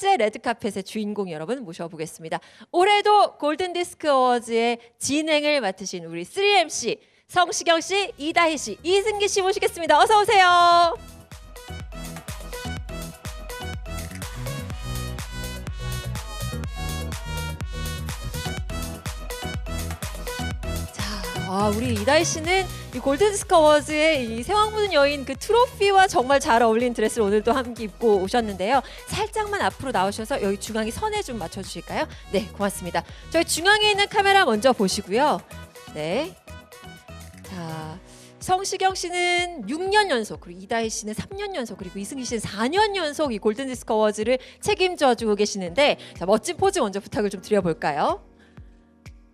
번째 레드카펫의 주인공 여러분 모셔보겠습니다. 올해도 골든디스크 어워즈의 진행을 맡으신 우리 3MC 성시경 씨, 이다희 씨, 이승기 씨 모시겠습니다. 어서 오세요. 자, 와, 우리 이다희 씨는 이 골든디스크 어워즈의 이 세왕 묻은 여인 그 트로피와 정말 잘 어울리는 드레스를 오늘 또 함께 입고 오셨는데요. 살짝만 앞으로 나오셔서 여기 중앙에 선에 좀 맞춰주실까요? 네, 고맙습니다. 저희 중앙에 있는 카메라 먼저 보시고요. 네. 자, 성시경 씨는 6년 연속, 그리고 이다희 씨는 3년 연속, 그리고 이승기 씨는 4년 연속 이 골든디스크 어워즈를 책임져 주고 계시는데 자, 멋진 포즈 먼저 부탁을 좀 드려볼까요?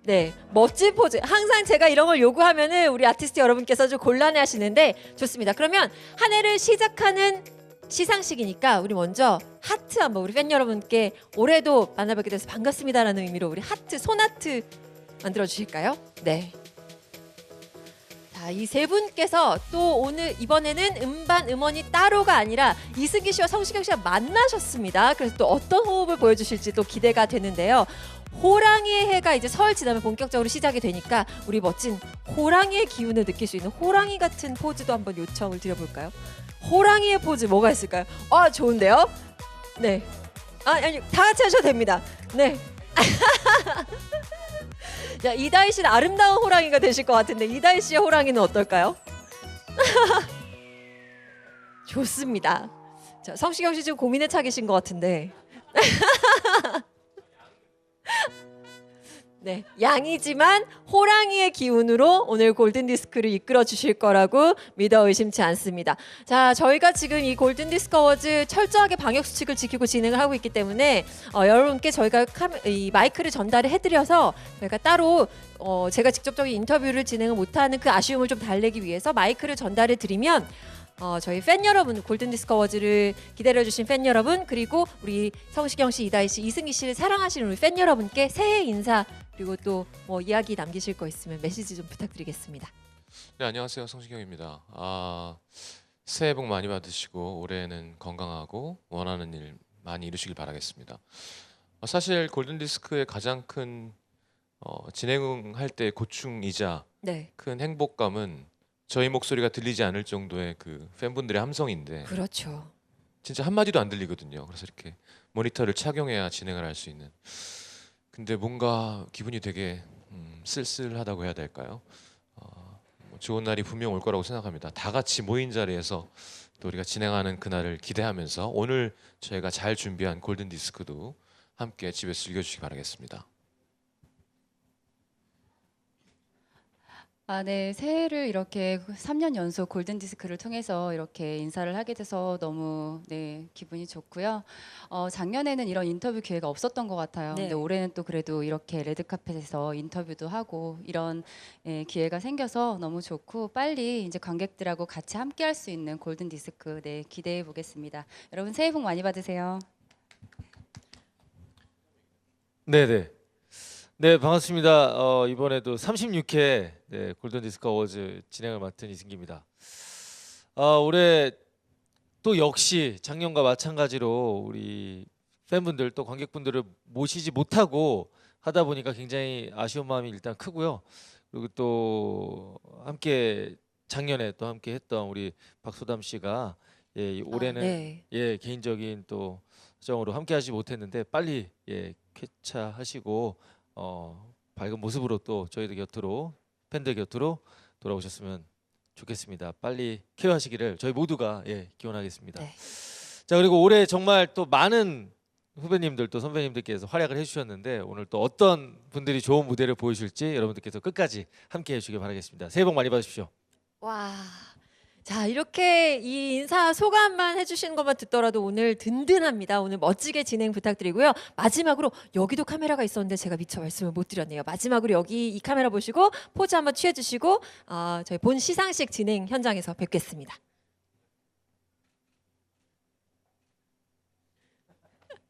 네, 멋진 포즈. 항상 제가 이런 걸 요구하면은 우리 아티스트 여러분께서 좀 곤란해 하시는데 좋습니다. 그러면 한 해를 시작하는 시상식이니까 우리 먼저 하트 한번 우리 팬 여러분께 올해도 만나뵙게 돼서 반갑습니다라는 의미로 우리 하트, 손하트 만들어 주실까요? 네. 자, 이 세 분께서 또 오늘 이번에는 음반 음원이 따로가 아니라 이승기 씨와 성시경 씨가 만나셨습니다. 그래서 또 어떤 호흡을 보여주실지 또 기대가 되는데요. 호랑이의 해가 이제 설 지나면 본격적으로 시작이 되니까 우리 멋진 호랑이의 기운을 느낄 수 있는 호랑이 같은 포즈도 한번 요청을 드려볼까요? 호랑이의 포즈 뭐가 있을까요? 아 좋은데요? 네. 아 아니 다 같이 하셔도 됩니다. 네. 자 이다희 씨는 아름다운 호랑이가 되실 것 같은데 이다희 씨의 호랑이는 어떨까요? 좋습니다. 자 성시경 씨 지금 고민에 차 계신 것 같은데. 네, 양이지만 호랑이의 기운으로 오늘 골든 디스크를 이끌어 주실 거라고 믿어 의심치 않습니다. 자, 저희가 지금 이 골든 디스크 어워즈 철저하게 방역 수칙을 지키고 진행을 하고 있기 때문에 어, 여러분께 저희가 카메, 이 마이크를 전달을 해드려서 저희가 따로 어, 제가 직접적인 인터뷰를 진행을 못하는 그 아쉬움을 좀 달래기 위해서 마이크를 전달해 드리면 어, 저희 팬 여러분 골든 디스크 어워즈를 기다려주신 팬 여러분 그리고 우리 성시경 씨, 이다희 씨, 이승기 씨를 사랑하시는 우리 팬 여러분께 새해 인사 그리고 또 뭐 이야기 남기실 거 있으면 메시지 좀 부탁드리겠습니다. 네 안녕하세요 성시경입니다. 아 새해 복 많이 받으시고 올해는 건강하고 원하는 일 많이 이루시길 바라겠습니다. 어, 사실 골든 디스크의 가장 큰 어, 진행할 때 고충이자 네, 큰 행복감은 저희 목소리가 들리지 않을 정도의 그 팬분들의 함성인데 그렇죠. 진짜 한 마디도 안 들리거든요. 그래서 이렇게 모니터를 착용해야 진행을 할 수 있는. 근데 뭔가 기분이 되게 음, 쓸쓸하다고 해야 될까요? 어, 뭐 좋은 날이 분명 올 거라고 생각합니다. 다 같이 모인 자리에서 또 우리가 진행하는 그날을 기대하면서 오늘 저희가 잘 준비한 골든 디스크도 함께 집에서 즐겨주시기 바라겠습니다. 아, 네. 새해를 이렇게 3년 연속 골든 디스크를 통해서 이렇게 인사를 하게 돼서 너무 네, 기분이 좋고요. 어, 작년에는 이런 인터뷰 기회가 없었던 것 같아요. 네. 근데 올해는 또 그래도 이렇게 레드카펫에서 인터뷰도 하고 이런 예, 기회가 생겨서 너무 좋고 빨리 이제 관객들하고 같이 함께 할 수 있는 골든 디스크 네, 기대해 보겠습니다. 여러분 새해 복 많이 받으세요. 네네. 네 반갑습니다. 어, 이번에도 36회 네, 골든 디스크 어워즈 진행을 맡은 이승기입니다. 어, 올해 또 역시 작년과 마찬가지로 우리 팬분들 또 관객분들을 모시지 못하고 하다 보니까 굉장히 아쉬운 마음이 일단 크고요. 그리고 또 함께 작년에 또 함께 했던 우리 박소담 씨가 예, 이 올해는 아, 네. 예 개인적인 또 사정으로 함께 하지 못했는데 빨리 예 쾌차하시고 어 밝은 모습으로 또 저희들 곁으로 팬들 곁으로 돌아오셨으면 좋겠습니다. 빨리 쾌유하시기를 저희 모두가 예 기원하겠습니다. 네. 자 그리고 올해 정말 또 많은 후배님들 또 선배님들께서 활약을 해주셨는데 오늘 또 어떤 분들이 좋은 무대를 보여주실지 여러분들께서 끝까지 함께해 주시길 바라겠습니다. 새해 복 많이 받으십시오. 와. 자, 이렇게 이 인사 소감만 해주시는 것만 듣더라도 오늘 든든합니다. 오늘 멋지게 진행 부탁드리고요. 마지막으로 여기도 카메라가 있었는데 제가 미처 말씀을 못 드렸네요. 마지막으로 여기 이 카메라 보시고 포즈 한번 취해주시고 어, 저희 본 시상식 진행 현장에서 뵙겠습니다.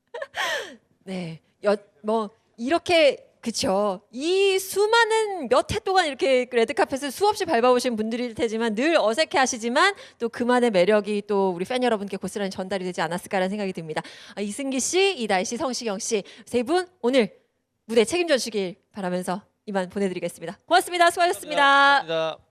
네, 여, 뭐 이렇게 그쵸. 이 수많은 몇 해 동안 이렇게 그 레드카펫을 수없이 밟아오신 분들일 테지만 늘 어색해 하시지만 또 그만의 매력이 또 우리 팬 여러분께 고스란히 전달이 되지 않았을까라는 생각이 듭니다. 아, 이승기 씨, 이다희 씨, 성시경 씨 세 분 오늘 무대 책임져 주길 바라면서 이만 보내드리겠습니다. 고맙습니다. 수고하셨습니다. 감사합니다.